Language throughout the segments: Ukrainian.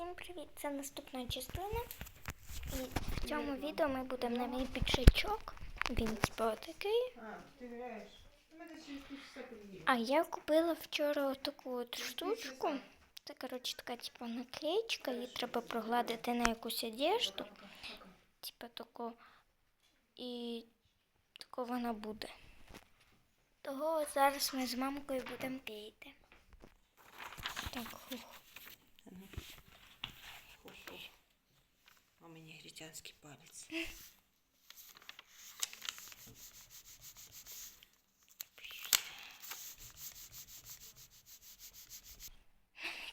Всім привіт! Це наступна частина. І в цьому відео ми будемо на мій підшачок. Він типу такий. А, я купила вчора таку от штучку. Це, коротше, така типу наклеєчка, її треба прогладити на якусь одежду. Типа тако. І тако вона буде. Того зараз ми з мамкою будемо клеїти. Так, хух. мені гречанський палець.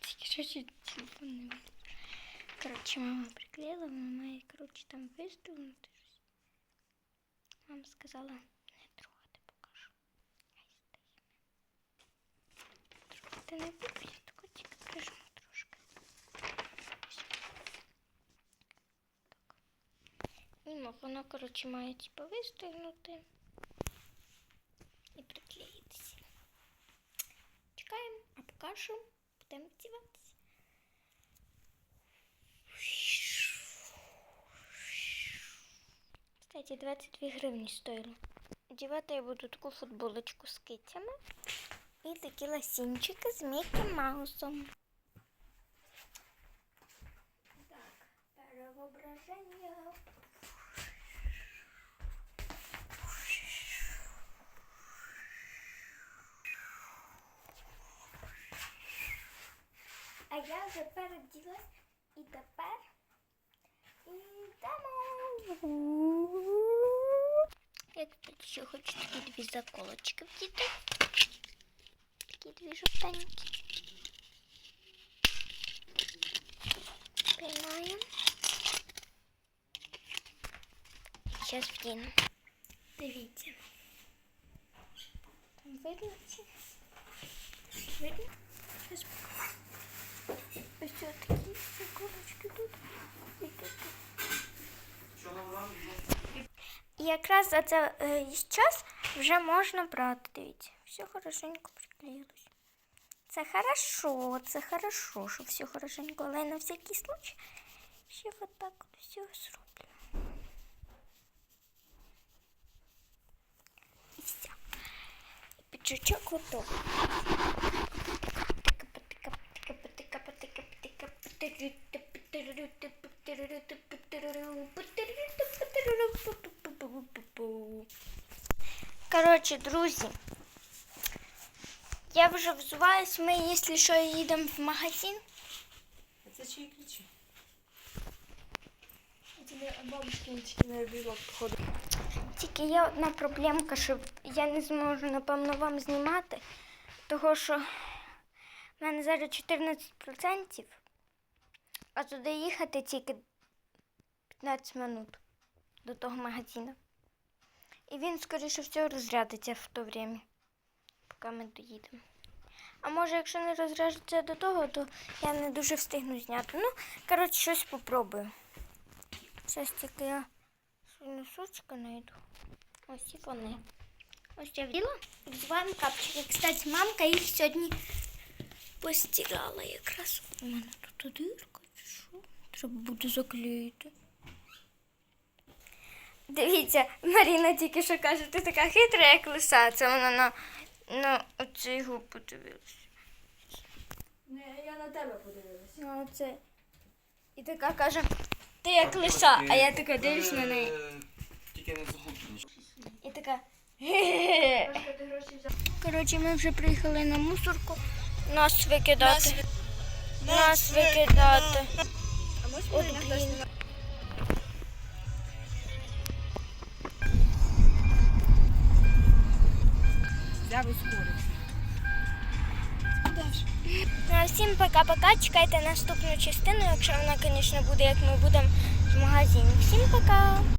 Тільки що чуть телефон не вийде. Коротше, мама приклеїла, вона має, коротше, там вистрілити щось. Мама сказала не трогати, покажу. Хай стоїть. Трогати не буду, Ну, воно, коротше, має типу вистрілити і приклеїтися. Чекаємо, а покажу. Будемо вдіватися. Кстати, 22 гривні стоїло. Одівати я буду таку футболочку з кицями і такі ласінчики з Мікі Маусом. я вже переділась і тепер йдемо. Як тут ще хочу такі дві заколочки вдіти. Такі дві жовтенькі. Піймаємо. Зараз вдіну. Дивіться. Там видно чи? Видно? Зараз Ось такі заколочки тут. І тут. І якраз за цей е, час вже можна брати. Дивіться, все хорошенько приклеїлось. Це хорошо, це хорошо, що все хорошенько, але на всякий случай ще вот так от все зроблю. І все. І піджачок готовий. Коротше, друзі, я вже взуваюсь, ми, якщо що, їдемо в магазин. А це чиї ключі? Бабушкинчики на білок походу. Тільки є одна проблемка, що я не зможу, напевно, вам знімати, того що в мене зараз 14%, а туди їхати тільки 15 минут до того магазину. І він, скоріше всього, розрядиться в то время, поки ми доїдемо. А може, якщо не розряджиться до того, то я не дуже встигну зняти. Ну, коротше, щось попробую. Зараз тільки я носочка знайду. Ось і вони. Ось я вділа. Взиваємо капчики. Кстати, мамка їх сьогодні постирала якраз. У мене тут дирка? Треба буде заклеїти. Дивіться, Маріна тільки що каже, ти така хитра, як лиса. Це вона на, на оцей губ подивилася. Не, я на тебе подивилася. На оце. І така каже, ти як лиса, а я така дивлюсь на неї. Тільки не забудьте. І така. Коротше, ми вже приїхали на мусорку. Нас викидати. Нас викидати. А можеш От блін. Взяв і скориш. Ну, а всім пока-пока. Чекайте наступну частину, якщо вона, звісно, буде, як ми будемо в магазині. Всім пока!